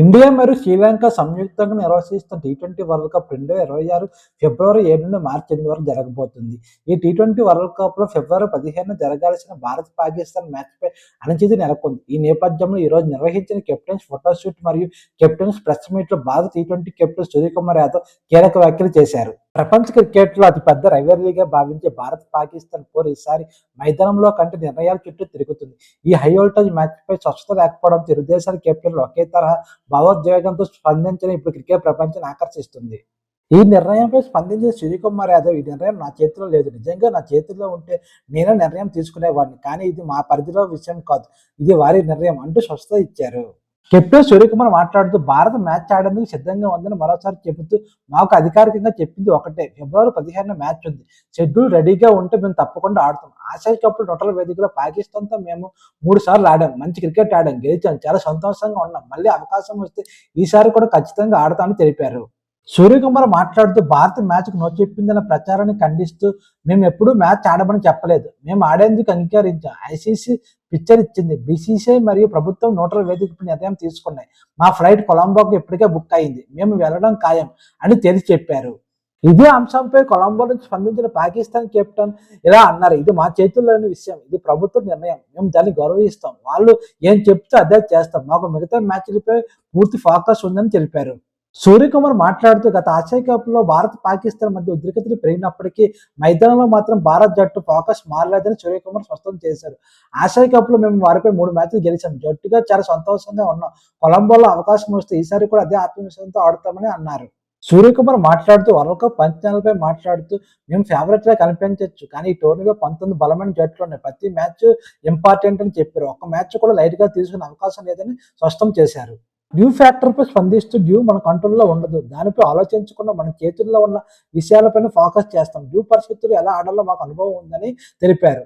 India మరియు శ్రీలంక సంయుక్తంగా నిర్వహిస్తున్న టీ ట్వంటీ వరల్డ్ కప్ రెండు వేల ఇరవై ఆరు ఫిబ్రవరి ఏడు నుండి మార్చి ఎనిమిది వరకు జరగబోతుంది. ఈ టీ ట్వంటీ వరల్డ్ కప్లో ఫిబ్రవరి పదిహేను జరగాల్సిన భారత్ పాకిస్తాన్ మ్యాచ్ పై అనిశ్చితి నెలకొంది. ఈ నేపథ్యంలో ఈ రోజు నిర్వహించిన కెప్టెన్స్ ఫోటోషూట్ మరియు కెప్టెన్స్ ప్రెస్ మీట్లో భారత T twenty captain Suryakumar Yadav కీలక వ్యాఖ్యలు చేశారు. ప్రపంచ క్రికెట్లో అతిపెద్ద రైవరీగా భావించే భారత్ పాకిస్తాన్ పోరు ఈసారి మైదానంలో కంటే నిర్ణయాల చుట్టూ తిరుగుతుంది. ఈ హై వోల్టేజ్ మ్యాచ్పై స్వచ్ఛత లేకపోవడంతో ఇరు దేశాల కెప్టెన్లు ఒకే తరహా భావోద్వేగంతో స్పందించడం ఇప్పుడు క్రికెట్ ప్రపంచాన్ని ఆకర్షిస్తుంది. ఈ నిర్ణయంపై స్పందించిన సూర్యకుమార్ యాదవ్ ఈ నిర్ణయం నా చేతిలో లేదు. నిజంగా నా చేతిలో ఉంటే నేనే నిర్ణయం తీసుకునేవాడిని. కానీ ఇది మా పరిధిలో విషయం కాదు. ఇది వారి నిర్ణయం అంటూ స్వచ్ఛత ఇచ్చారు. కెప్టెన్ సూర్యకుమార్ మాట్లాడుతూ భారత మ్యాచ్ ఆడేందుకు సిద్ధంగా ఉందని మరోసారి చెబుతూ మాకు అధికారికంగా చెప్పింది ఒకటే. ఫిబ్రవరి పదిహేను మ్యాచ్ ఉంది. షెడ్యూల్ రెడీగా ఉంటే మేము తప్పకుండా ఆడుతాం. ఆసియా కప్ టోటల్ వేదికలో పాకిస్తాన్తో మేము మూడు సార్లు ఆడాం. మంచి క్రికెట్ ఆడాం. గెలిచాం. చాలా సంతోషంగా ఉన్నాం. మళ్ళీ అవకాశం వస్తే ఈసారి కూడా ఖచ్చితంగా ఆడతామని తెలిపారు. సూర్యకుమార్ మాట్లాడుతూ భారత మ్యాచ్కు నో చెప్పిందన్న ప్రచారాన్ని ఖండిస్తూ మేము ఎప్పుడూ మ్యాచ్ ఆడమని చెప్పలేదు. మేము ఆడేందుకు అంగీకరించాం. ఐసీసీ పిక్చర్ ఇచ్చింది. బీసీసీఐ మరియు ప్రభుత్వం నూటల వేదికపై నిర్ణయం తీసుకున్నాయి. మా ఫ్లైట్ కొలంబోకు ఇప్పటికే బుక్ అయింది. మేము వెళ్ళడం ఖాయం అని తేల్చి చెప్పారు. ఇదే అంశంపై కొలంబో నుంచి స్పందించిన పాకిస్తాన్ కెప్టెన్ ఇలా అన్నారు. ఇది మా చేతుల్లోని విషయం. ఇది ప్రభుత్వ నిర్ణయం. మేము దాన్ని గౌరవిస్తాం. వాళ్ళు ఏం చెప్తే అదే చేస్తాం మాకు మిగతా మ్యాచ్లపై పూర్తి ఫోకస్ ఉందని తెలిపారు. సూర్యకుమార్ మాట్లాడుతూ గత ఆసియా కప్లో భారత్ పాకిస్తాన్ మధ్య ఉద్రిక్తలు పెరిగినప్పటికీ మైదానంలో మాత్రం భారత్ జట్టు ఫోకస్ మారలేదని సూర్యకుమార్ స్పష్టం చేశారు. ఆసియా కప్లో మేము వారిపై మూడు మ్యాచ్లు గెలిచాం. జట్టుగా చాలా సంతోషంగా ఉన్నాం. కొలంబోలో అవకాశం వస్తే ఈసారి కూడా అదే ఆత్మవిశ్వాసంతో ఆడతామని అన్నారు. సూర్యకుమార్ మాట్లాడుతూ వరల్డ్ కప్ పంచాలపై మాట్లాడుతూ మేము ఫేవరెట్గా కనిపించవచ్చు కానీ ఈ టోర్నీలో పంతొమ్మిది బలమైన జట్లు ఉన్నాయి. ప్రతి మ్యాచ్ ఇంపార్టెంట్ అని చెప్పారు. ఒక్క మ్యాచ్ కూడా లైట్గా తీసుకునే అవకాశం లేదని స్పష్టం చేశారు. డ్యూ ఫ్యాక్టర్పై స్పందిస్తూ డ్యూ మన కంట్రోల్లో ఉండదు. దానిపై ఆలోచించకుండా మన చేతుల్లో ఉన్న విషయాలపైన ఫోకస్ చేస్తాం. డ్యూ పరిస్థితులు ఎలా ఆడాలో మాకు అనుభవం ఉందని తెలిపారు.